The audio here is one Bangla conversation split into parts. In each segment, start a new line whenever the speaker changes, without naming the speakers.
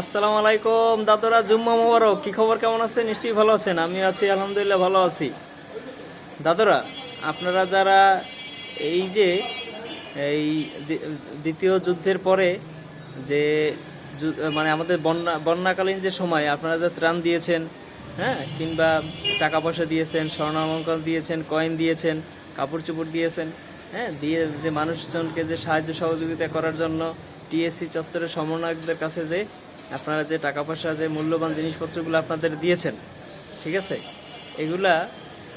আসসালামু আলাইকুম, দাদুরা, জুম্মা মোবারক, কি খবর, কেমন আছে নিশ্চয়ই ভালো আছেন আমি আছি, আলহামদুলিল্লাহ, ভালো আছি। দাদুরা, আপনারা যারা এই যে, এই দ্বিতীয় যুদ্ধের পরে যে মানে আমাদের বন্যা, বন্যাকালীন যে সময়, আপনারা যে ত্রাণ দিয়েছেন হ্যাঁ কিংবা টাকা পয়সা দিয়েছেন স্বর্ণালঙ্কার দিয়েছেন, কয়েন দিয়েছেন, কাপড় চোপড় দিয়েছেন হ্যাঁ দিয়ে যে মানুষজনকে যে সাহায্য সহযোগিতা করার জন্য টিএসসি চত্বরের সমন্বয়কদের কাছে যে আপনারা যে টাকা পয়সা, যে মূল্যবান জিনিসপত্রগুলো আপনাদের দিয়েছেন, ঠিক আছে? এগুলা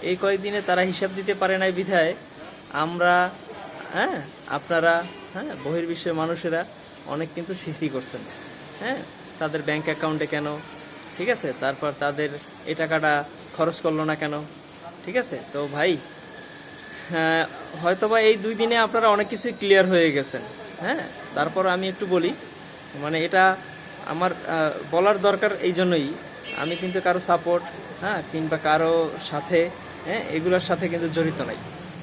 এই কয়েকদিনে তারা হিসাব দিতে পারে নাই বিধায় আমরা হ্যাঁ আপনারা হ্যাঁ বহির্বিশ্বের মানুষেরা অনেক কিন্তু সিসি করছেন হ্যাঁ? তাদের ব্যাংক অ্যাকাউন্টে কেন? ঠিক আছে? তারপর তাদের এই টাকাটা খরচ করল না কেন? ঠিক আছে? তো ভাই হ্যাঁ হয়তোবা এই দুই দিনে আপনারা অনেক কিছুই ক্লিয়ার হয়ে গেছেন হ্যাঁ? তারপর আমি একটু বলি মানে এটা আমার বলার দরকার এই জন্যই। আমি কিন্তু কারও সাপোর্ট হ্যাঁ কিংবা কারও সাথে হ্যাঁ এগুলোর সাথে কিন্তু জড়িত নাই।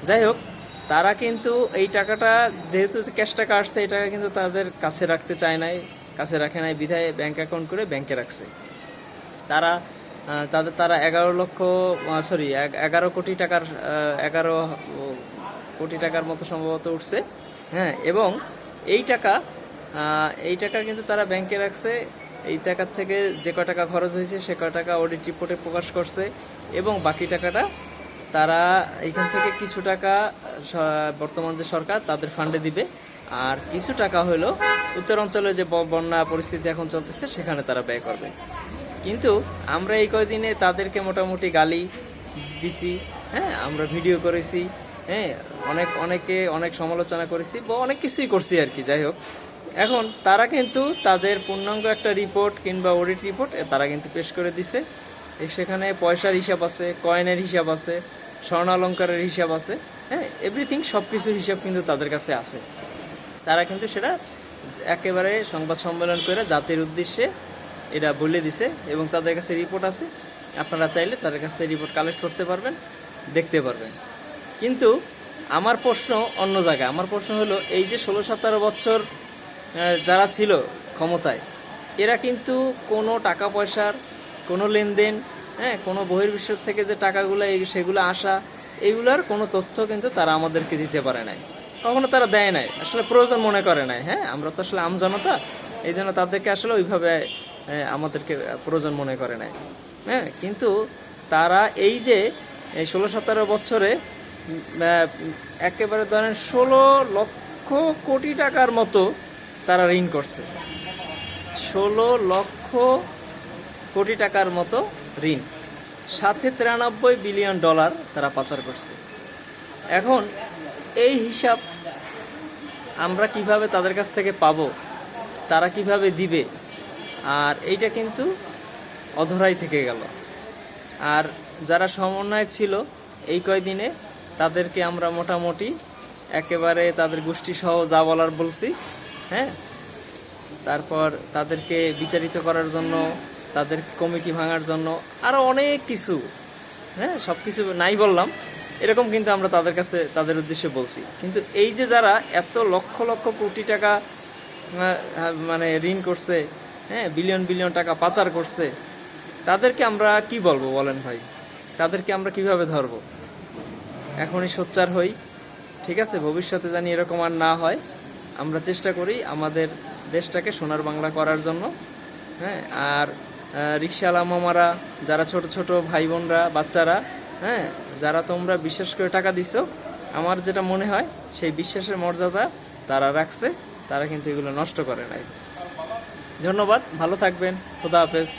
যাই হোক, তারা কিন্তু এই টাকাটা যেহেতু ক্যাশ টাকা আসছে এই টাকা কিন্তু তাদের কাছে রাখতে চায় নাই, কাছে রাখে নাই, বিধায় ব্যাংক অ্যাকাউন্ট করে ব্যাংকে রাখছে। তারা তাদের, তারা এগারো লক্ষ সরি এগারো কোটি টাকার এগারো কোটি টাকার মতো সম্ভবত উঠছে হ্যাঁ এবং এই টাকা এই টাকা কিন্তু তারা ব্যাংকে রাখছে। এই টাকার থেকে যে ক টাকা খরচ হয়েছে, সে ক টাকা অডিট রিপোর্টে প্রকাশ করছে এবং বাকি টাকাটা তারা এখান থেকে কিছু টাকা বর্তমান যে সরকার তাদের ফান্ডে দিবে। আর কিছু টাকা হলো উত্তরাঞ্চলে যে বন্যা পরিস্থিতি এখন চলতেছে, সেখানে তারা ব্যয় করবে। কিন্তু আমরা এই কয়দিনে তাদেরকে মোটামুটি গালি দিছি হ্যাঁ আমরা ভিডিও করেছি হ্যাঁ অনেক, অনেকে অনেক সমালোচনা করেছি বা অনেক কিছুই করছি আর কি, যাই হোক। এখন তারা কিন্তু তাদের পূর্ণাঙ্গ একটা রিপোর্ট কিংবা অডিট রিপোর্ট তারা কিন্তু পেশ করে দিছে। সেখানে পয়সার হিসাব আছে কয়েনের হিসাব আছে, স্বর্ণালঙ্কারের হিসাব আছে হ্যাঁ এভরিথিং সব কিছুর হিসাব কিন্তু তাদের কাছে আছে। তারা কিন্তু সেটা একেবারে সংবাদ সম্মেলন করে জাতির উদ্দেশ্যে এটা বলে দিছে এবং তাদের কাছে রিপোর্ট আছে। আপনারা চাইলে তাদের কাছ থেকে রিপোর্ট কালেক্ট করতে পারবেন, দেখতে পারবেন। কিন্তু আমার প্রশ্ন অন্য জায়গায়, আমার প্রশ্ন হলো, এই যে ষোলো সতেরো বছর যারা ছিল ক্ষমতায়, এরা কিন্তু কোনো টাকা পয়সার কোনো লেনদেন হ্যাঁ কোনো বহির্বিশ্ব থেকে যে টাকাগুলো সেগুলো আসা এইগুলার কোনো তথ্য কিন্তু তারা আমাদেরকে দিতে পারে নাই। কখনো তারা দেয় নাই। আসলে প্রয়োজন মনে করে নাই হ্যাঁ? আমরা তো আসলে আমজনতা, এই জন্য তাদেরকে আসলে ওইভাবে আমাদেরকে প্রয়োজন মনে করে নাই। হ্যাঁ কিন্তু তারা এই যে ষোলো সতেরো বছরে একেবারে ধরেন ষোলো লক্ষ কোটি টাকার মতো তারা ঋণ করছে। ষোলো লক্ষ কোটি টাকার মতো ঋণ। সাথে তিরানব্বই বিলিয়ন ডলার তারা পাচার করছে। এখন এই হিসাব আমরা কীভাবে তাদের কাছ থেকে পাবো, তারা কীভাবে দিবে, আর এইটা কিন্তু অধরাই থেকে গেল। আর যারা সমন্বয় ছিল, এই কয়দিনে তাদেরকে আমরা মোটামুটি একেবারে তাদের গোষ্ঠী সহ যা বলার বলছি হ্যাঁ? তারপর তাদেরকে বিতাড়িত করার জন্য তাদের কমিটি ভাঙার জন্য আরও অনেক কিছু হ্যাঁ? সব কিছু নাই বললাম। এরকম কিন্তু আমরা তাদের কাছে, তাদের উদ্দেশ্যে বলছি। কিন্তু এই যে যারা এত লক্ষ লক্ষ কোটি টাকা মানে ঋণ করছে হ্যাঁ বিলিয়ন বিলিয়ন টাকা পাচার করছে, তাদেরকে আমরা কি বলব বলেন ভাই? তাদেরকে আমরা কীভাবে ধরবো? এখনই সোচ্চার হই, ঠিক আছে? ভবিষ্যতে জানি এরকম আর না হয়। আমরা চেষ্টা করি আমাদের দেশটাকে সোনার বাংলা করার জন্য হ্যাঁ? আর রিক্সাওয়ালা মামারা, যারা ছোট ছোট ভাই বোনরা বাচ্চারা হ্যাঁ? যারা তোমরা বিশ্বাস করে টাকা দিছো, আমার যেটা মনে হয়, সেই বিশ্বাসের মর্যাদা তারা রাখছে, তারা কিন্তু এগুলো নষ্ট করে নাই। ধন্যবাদ, ভালো থাকবেন, খোদা হাফেজ।